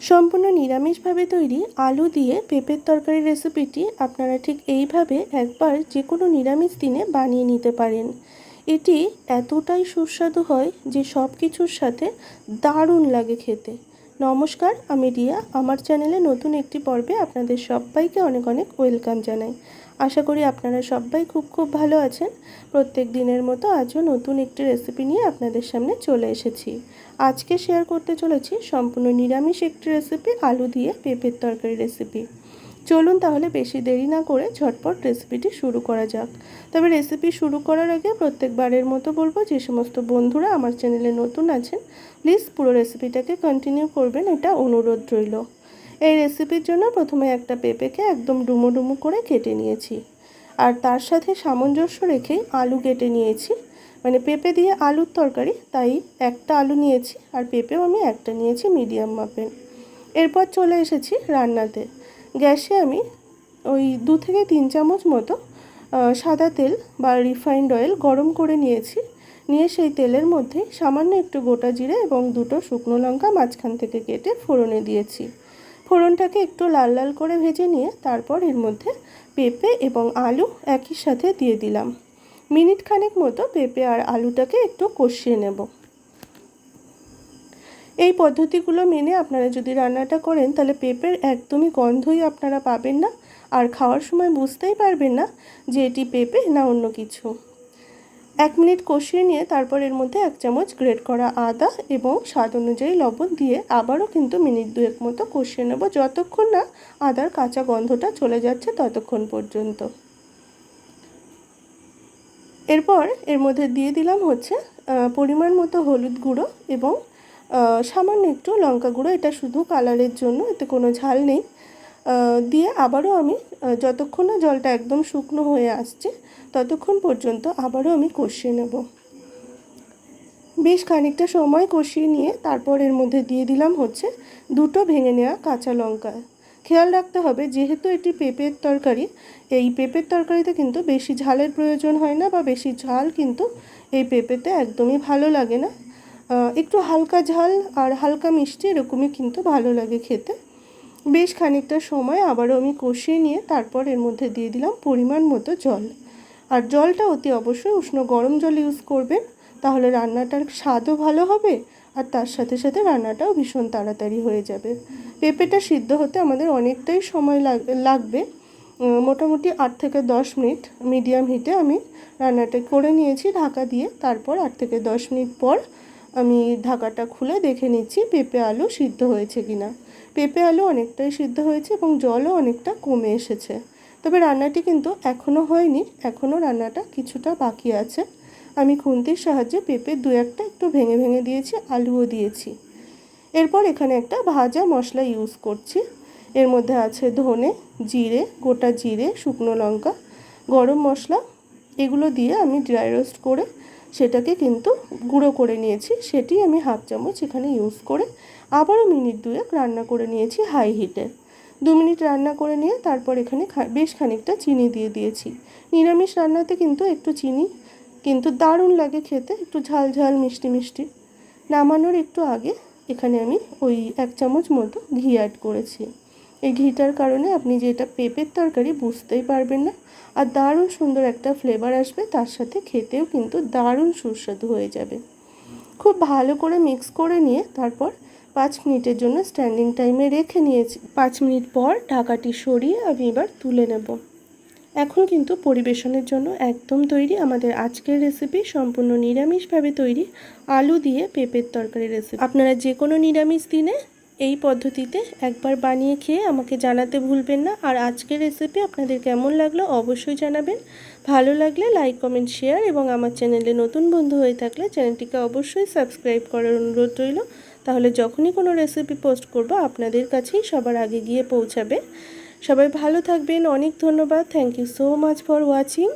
সম্পূর্ণ নিরামিষভাবে তৈরি আলু দিয়ে পেঁপের তরকারি রেসিপিটি আপনারা ঠিক এইভাবে একবার যে কোনো নিরামিষ দিনে বানিয়ে নিতে পারেন। এটি এতটাই সুস্বাদু হয় যে সব কিছুর সাথে দারুণ লাগে খেতে। নমস্কার, আমি রিয়া। আমার চ্যানেলে নতুন একটি পর্বে আপনাদের সবাইকে অনেক অনেক ওয়েলকাম জানাই। আশা করি আপনারা সবাই খুব খুব ভালো আছেন। প্রত্যেক দিনের মতো আজও নতুন একটি রেসিপি নিয়ে আপনাদের সামনে চলে এসেছি। আজকে শেয়ার করতে চলেছি সম্পূর্ণ নিরামিষ একটি রেসিপি আলু দিয়ে পেঁপের তরকারি রেসিপি চলুন তাহলে বেশি দেরি না করে ঝটপট রেসিপিটি শুরু করা যাক। তবে রেসিপি শুরু করার আগে প্রত্যেকবারের মতো বলব, যে সমস্ত বন্ধুরা আমার চ্যানেলে নতুন আছেন প্লিজ পুরো রেসিপিটাকে কন্টিনিউ করবেন, এটা অনুরোধ রইল। এই রেসিপির জন্য প্রথমে একটা পেঁপেকে একদম ডুমো ডুমো করে কেটে নিয়েছি। আর তার সাথে সামঞ্জস্য রেখে আলু কেটে নিয়েছি। মানে পেঁপে দিয়ে আলুর তরকারি, তাই একটা আলু নিয়েছি আর পেঁপেও আমি একটা নিয়েছি মিডিয়াম মাপের। এরপর চলে এসেছি রান্নাতে। গ্যাসে আমি ওই দু থেকে তিন চামচ মতো সাদা তেল বা রিফাইন্ড অয়েল গরম করে নিয়েছি। নিয়ে সেই তেলের মধ্যে সামান্য একটু গোটা জিরে এবং দুটো শুকনো লঙ্কা মাঝখান থেকে কেটে ফোড়নে দিয়েছি। ফোড়নটাকে একটু লাল লাল করে ভেজে নিয়ে তারপর এর মধ্যে পেঁপে এবং আলু একই সাথে দিয়ে দিলাম। মিনিট খানেক মতো পেঁপে আর আলুটাকে একটু কষিয়ে নেব। এই পদ্ধতিগুলো মেনে আপনারা যদি রান্নাটা করেন, তাহলে পেঁপের একদমই গন্ধই আপনারা পাবেন না। আর খাওয়ার সময় বুঝতেই পারবেন না যে এটি পেঁপে না অন্য কিছু। এক মিনিট কষিয়ে নিয়ে তারপর এর মধ্যে এক চামচ গ্রেট করা আদা এবং স্বাদ অনুযায়ী লবণ দিয়ে আবারও কিন্তু মিনিট দুয়েক মতো কষিয়ে নেব। যতক্ষণ না আদার কাঁচা গন্ধটা চলে যাচ্ছে ততক্ষণ পর্যন্ত। এরপর এর মধ্যে দিয়ে দিলাম হচ্ছে পরিমাণ মতো হলুদ গুঁড়ো এবং সামান্য একটু লঙ্কা গুঁড়ো, এটা শুধু কালারের জন্য, এতে কোনো ঝাল নেই। দিয়ে আবারও আমি যতক্ষণ না জলটা একদম শুকনো হয়ে আসছে, ততক্ষণ পর্যন্ত আবারও আমি কষিয়ে নেব। বেশ খানিকটা সময় কষিয়ে নিয়ে তারপর এর মধ্যে দিয়ে দিলাম হচ্ছে দুটো ভেঙে নেওয়া কাঁচা লঙ্কা। খেয়াল রাখতে হবে, যেহেতু এটি পেঁপের তরকারি, এই পেঁপের তরকারিতে কিন্তু বেশি ঝালের প্রয়োজন হয় না বা বেশি ঝাল কিন্তু এই পেঁপেতে একদমই ভালো লাগে না। একটু হালকা ঝাল আর হালকা মিষ্টি এরকমই কিন্তু ভালো লাগে খেতে। বেশ খানিকটা সময় আবারও আমি কষিয়ে নিয়ে তারপর এর মধ্যে দিয়ে দিলাম পরিমাণ মতো জল। আর জলটা অতি অবশ্যই উষ্ণ গরম জল ইউজ করবেন, তাহলে রান্নাটার স্বাদও ভালো হবে আর তার সাথে সাথে রান্নাটাও ভীষণ তাড়াতাড়ি হয়ে যাবে। পেঁপেটা সিদ্ধ হতে আমাদের অনেকটাই সময় লাগবে। মোটামুটি আট থেকে দশ মিনিট মিডিয়াম হিটে আমি রান্নাটা করে নিয়েছি ঢাকা দিয়ে। তারপর আট থেকে দশ মিনিট পর আমি ঢাকাটা খুলে দেখে নিচ্ছি পেঁপে আলু সিদ্ধ হয়েছে কি না পেঁপে আলু অনেকটাই সিদ্ধ হয়েছে এবং জলও অনেকটা কমে এসেছে। তবে রান্নাটি কিন্তু এখনও হয়নি এখনও রান্নাটা কিছুটা বাকি আছে। আমি খুন্তির সাহায্যে পেঁপে দু একটা একটু ভেঙে ভেঙে দিয়েছি, আলুও দিয়েছি। এরপর এখানে একটা ভাজা মশলা ইউজ করছি। এর মধ্যে আছে ধনে জিরে, গোটা জিরে, শুকনো লঙ্কা, গরম মশলা, এগুলো দিয়ে আমি ড্রাই রোস্ট করে সেটাকে কিন্তু গুঁড়ো করে নিয়েছি। সেটি আমি হাফ চামচ এখানে ইউজ করে আবারও মিনিট দুয়েক রান্না করে নিয়েছি হাই হিটে দু মিনিট রান্না করে নিয়ে তারপর এখানে বেশ খানিকটা চিনি দিয়ে দিয়েছি। নিরামিষ রান্নাতে কিন্তু একটু চিনি কিন্তু দারুণ লাগে খেতে, একটু ঝাল ঝাল, মিষ্টি মিষ্টি। নামানোর একটু আগে এখানে আমি ওই এক চামচ মতো ঘি অ্যাড করেছি। এই ঘিটার কারণে আপনি যে এটা পেঁপের তরকারি বুঝতেই পারবেন না। আর দারুণ সুন্দর একটা ফ্লেভার আসবে, তার সাথে খেতেও কিন্তু দারুণ সুস্বাদু হয়ে যাবে। খুব ভালো করে মিক্স করে নিয়ে তারপর পাঁচ মিনিটের জন্য স্ট্যান্ডিং টাইমে রেখে নিয়েছি। পাঁচ মিনিট পর ঢাকাটি সরিয়ে আমি এবার তুলে নেব। এখন কিন্তু পরিবেশনের জন্য একদম তৈরি আমাদের আজকের রেসিপি সম্পূর্ণ নিরামিষভাবে তৈরি আলু দিয়ে পেঁপের তরকারি রেসিপি আপনারা যে কোনো নিরামিষ দিনে এই পদ্ধতিতে একবার বানিয়ে খেয়ে আমাকে জানাতে ভুলবেন না। আর আজকের রেসিপি আপনাদের কেমন লাগল অবশ্যই জানাবেন। ভালো লাগলে লাইক কমেন্ট শেয়ার এবং আমার চ্যানেলে নতুন বন্ধু হয়ে থাকলে চ্যানেলটিকে অবশ্যই সাবস্ক্রাইব করার অনুরোধ রইল। তাহলে যখনই কোনো রেসিপি পোস্ট করব, আপনাদের কাছেই সবার আগে গিয়ে পৌঁছাবে। সবাই ভালো থাকবেন, অনেক ধন্যবাদ। Thank you so much for watching